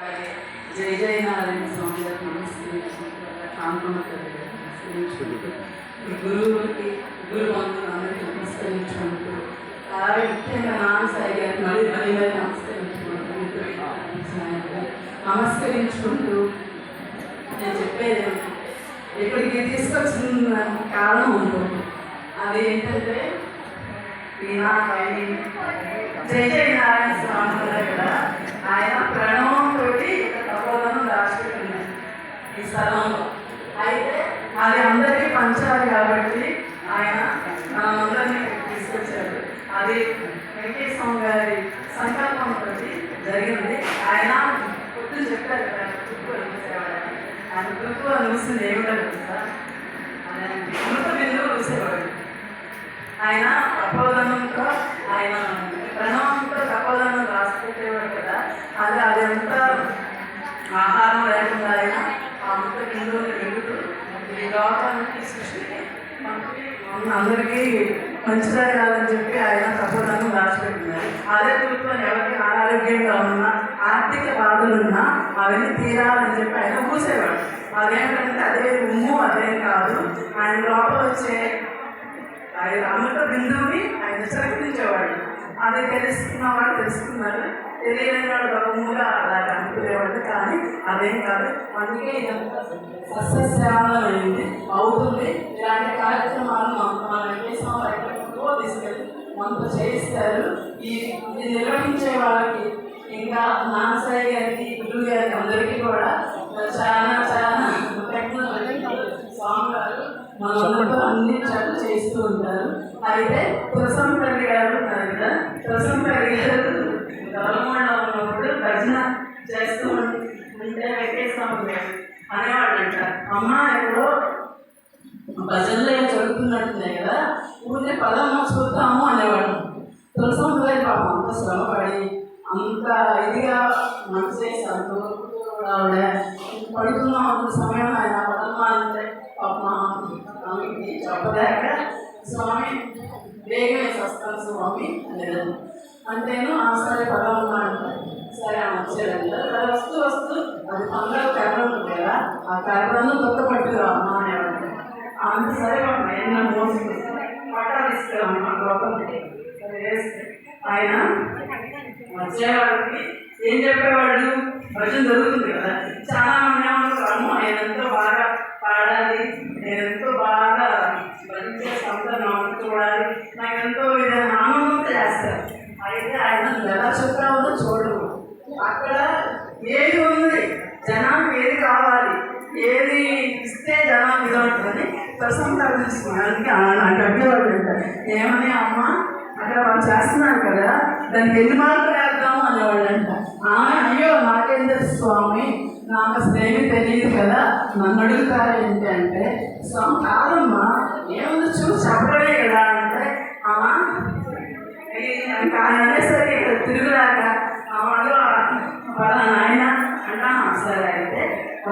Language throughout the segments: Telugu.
జై జై నారాయణ స్వామి గారు నమస్కరించుకుంటారు కాంతమ్మ నమస్కరించుకుంటూ ఈ గురువులకి గురు బంధువులందరికీ నమస్కరించుకుంటూ అలాగే ముఖ్యంగా నాన్న సాయి గారికి మళ్ళీ మళ్ళీ మళ్ళీ నమస్కరించుకుంటూ నమస్కరించుకుంటూ నేను చెప్పేది ఏమంటే, ఇక్కడికి తీసుకొచ్చిన కారణం ఉంటుంది అది ఏంటంటే వీణాపై జై జై నారాయణ స్వామి ఉన్నారు కదా ఆయన ప్రణవంతో తపోదనం దాచిపెట్టింది స్థలం. అయితే అది అందరికీ పంచాలి కాబట్టి ఆయన అందరినీ తీసుకొచ్చారు. అది వెంకటేశ్వర గారి సంకల్పంతో జరిగింది. ఆయన పొద్దు చెప్పారు తుప్పు ఆయన తుప్పు చూసింది ఏమిటో ఆయన అమృత బిందువు చూసేవాడు ఆయన తపోదనంతో ఆయన ప్రణవంతో తపోదనం రాసుకుంటేవాడు కదా. అది అదంతా ఆహారం లేకుండా ఆయన ఆ అమృత సృష్టికి మనకి అందరికీ మంచిదని కాదని చెప్పి ఆయన తపోదనం దాచిపెట్టినారు అదే కూర్చొని ఎవరికి అనారోగ్యంగా ఉన్నా ఆర్థిక బాధలున్నా అవన్నీ తీరాలని చెప్పి ఆయన పూసేవాడు అదేంటంటే అదే ఉమ్ము అదేం కాదు ఆయన లోపల వచ్చే ఆయన అమృత బిందువుని ఆయన చిరకరించేవాడు అది తెలుసుకున్న వాళ్ళు తెలుసుకున్నారు. తెలియని వాళ్ళు బహుముగా అలాగే అనుకునేవాళ్ళు కానీ అదేం కాదు అందుకే ఇదంతా సస్యశ్యామలమైంది అవుతుంది ఇలాంటి కార్యక్రమాలు మన వెంకటేశ్వర ఎక్కడికో తీసుకెళ్ళి మనతో చేయిస్తారు ఈ ఇది నిర్వహించే వాళ్ళకి ఇంకా నాన్సాయి గారికి గురువు గారికి అందరికీ కూడా చాలా చాలా టెక్నాలజీ స్వామి గారు మనతో అన్ని చదువు చేస్తూ ఉంటారు. అయితే తులసంపల్లి గారు ఉన్నారు కదా. తులసంపల్లి గారు గవర్నమెంట్ ఉన్నప్పుడు భజన చేస్తూ ఉంటే వెంకటేశ్వరం గారు అనేవాళ్ళు అమ్మ ఎప్పుడో భజనలో ఏం చదువుతున్నట్టున్నాయి కదా ఊరికే పదం చూస్తాము అనేవాడు తులసంపల్లి పాపం అంత శ్రమపడి అంత ఇదిగా మనసు చేసి అంత ఆవిడ పడుతున్నాం అంత సమయం ఆయన పదమ్మా అంటే పాపం స్వామికి చెప్పలేక స్వామి వేగమే వస్తాను స్వామి అనేది అంటేను ఆ సరే పదమ్మా సరే ఆమె వచ్చేదంట సరే వస్తూ వస్తూ అది పండుగ కర్ర ఉంది కదా ఆ కర్రను కొత్త పట్టుకురా అమ్మా అనేవాడు అంత సరే పాపం ఎన్నో మోసుకు పట్టా. తీసుకురామ్మా లోపలికి వేస్తే. ఆయన వచ్చేవాడికి ఏం చెప్పేవాడు భజన జరుగుతుంది కదా. చాలా మంది ఏమంటారు ఆయన ఎంతో బాగా పాడాలి నేను ఎంతో బాగా మంచిగా సొంత నవ్వుకోవడాలి చూడాలి నాకు ఎంతో విధంగా ఆనందంతో చేస్తారు. అయితే ఆయన ఎలా చెప్పామో చూడము. అక్కడ ఏది ఉంది జనానికి ఏది కావాలి? ఏది ఇస్తే జనం ఇది ఉంటుందని ప్రసంతాలు అందుకే నాకు అడ్డేవాళ్ళు అంటారు. ఏమని అమ్మ? అక్కడ వాళ్ళు చేస్తున్నారు కదా దానికి ఎన్ని మార్కులు వేద్దాము అనేవాళ్ళంట ఆమె అయ్యో నాకేం స్వామి? నాకు అసలు తెలియదు కదా నన్ను అడుగుతారు ఏంటి అంటే స్వామి కాదమ్మా ఏముంది చూసి చెప్పడమే కదా.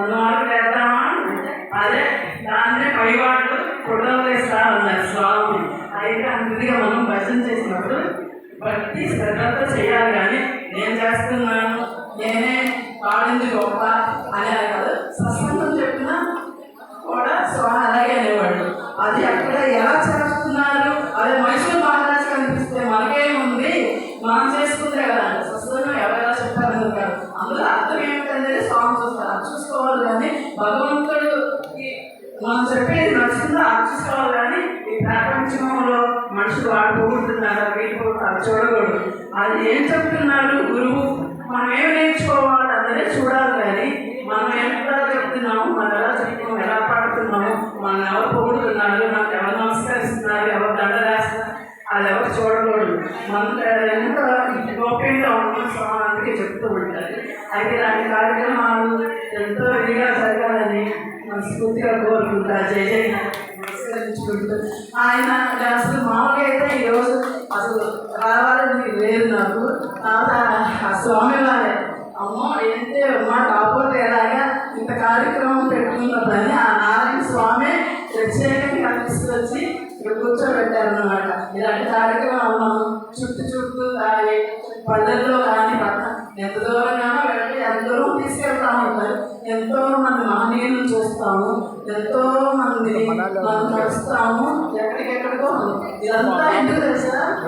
వేద్దామా అంటే అదే. దాన్నే పైవాళ్ళు ఫోటోలు వేస్తా ఉన్నారు స్వామి. అయితే అందుగా మనం భజన చేసినప్పుడు భక్తి శ్రద్ధతో చేయాలి కానీ నేను చేస్తున్నాను నేనే పాడింది గొప్ప అనే కాదు. సత్సంగం చెప్పినా కూడా స్వామి అలాగే అనేవాడు. అది అక్కడ ఎలా మనం చెప్పేది నచ్చిందో అది కానీ ఈ ప్రపంచంలో మనుషులు వాడు పోగొడుతున్నారు వీళ్ళు అది చూడకూడదు. అది ఏం చెప్తున్నారు గురువు? మనం ఏం నేర్చుకోవాలి అందరే చూడాలి కానీ మనం ఎంత చెప్తున్నాము మనం ఎలా చెప్తున్నాము ఎలా పాడుతున్నాము మనం ఎవరు పొగుడుతున్నారు మనకు ఎవరు నమస్కరిస్తున్నారు ఎవరు దండ వేస్తున్నారు అది ఎవరు చూడకూడదు. మనం ఎంత గోప్యంగా ఉన్న స్వామి అందుకే చెప్తూ ఉంటారు. అయితే ఇలాంటి కార్యక్రమాలు మనస్ఫూర్తిగా కోరుకుంటా జై జయ నమస్కరించుకుంటూ ఆయన అసలు మామూలుగా అయితే ఈరోజు అసలు రావాలని లేదు నాకు తర్వాత ఆ స్వామి వారే అమ్మో ఏంటి మా కాకపోతే ఎలాగా ఇంత కార్యక్రమం పెట్టుకున్నప్పుడని ఆ నారాయణ స్వామి ప్రత్యేకంగా తీసుకొచ్చి ఇక్కడ కూర్చోబెట్టారు అనమాట ఇలాంటి కార్యక్రమం మనం చుట్టూ చుట్టూ తీసుకెళ్తా ఉంటారు ఎంతో మంది మహనీయులను చూస్తాము ఎంతో మంది మనం కలుస్తాము ఎక్కడికెక్కడికో ఇదంతా ఎందుకు తెలుసా?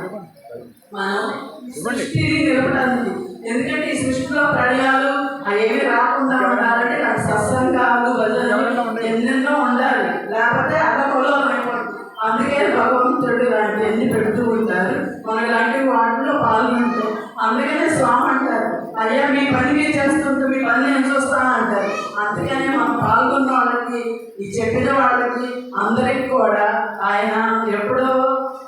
మనం సృష్టిని నిలపడానికి. ఎందుకంటే ఈ సృష్టిలో ప్రళయాలు అవేమి రాకుండా ఉండాలంటే నాకు సత్సంగాలు భజనలు ఎన్నెన్నో ఉండాలి. లేకపోతే అల్లకొల్లో అందుకే భగవంతుడు లాంటి అన్ని పెడుతూ ఉంటారు. మన ఇలాంటి వాటిలో పాల్గొంటే. అందుకనే స్వామి అయ్యా మీ పని మీరు చేస్తుంటే మీ పని నేను చూస్తాను అంటారు. అందుకనే మనం పాల్గొన్న వాళ్ళకి ఈ చెప్పిన వాళ్ళకి అందరికి కూడా ఆయన ఎప్పుడో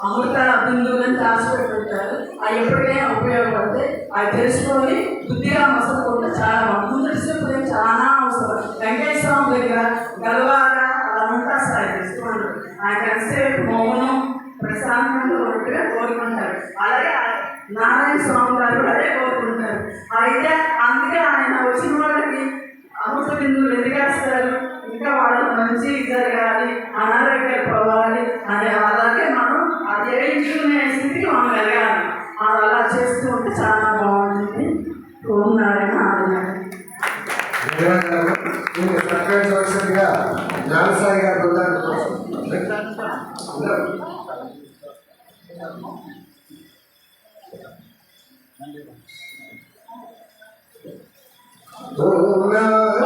అమృత బిందువులను దాచిపెట్టుంటారు. అవి ఎప్పటికైనా ఉపయోగపడితే అవి తెలుసుకొని బుద్ధిగా మసలుకుంటే చాలా ముందు డిసిప్లిన్ చాలా అవసరం. వెంకటేశ్వర స్వామి దగ్గర గలవాగా అలా ఉంటారు సార్ తెలుసుకోండి ఆయన కలిసే మౌనం ప్రశాంతంగా ఉన్నట్టుగా కోరుకుంటారు. అలాగే నారాయణ స్వామి గారు కూడా అదే కోరుకుంటారు. అయితే అందుకే ఆయన వచ్చిన వాళ్ళకి అమృత బిందువులు ఎదిగేస్తారు ఇంకా వాళ్ళు మంచి జరగాలి అనారోగ్య పోవాలి అనే అలాగే మనం అది జయించుకునే స్థితికి మనం ఎదగాలి అది అలా చేస్తూ ఉంటే చాలా బాగుంటుంది. ఓం నారాయణ ఆదినారాయణ సత్కరించవలసిందిగా జ్ఞానసాయి గారు బృందాన్ని ఓం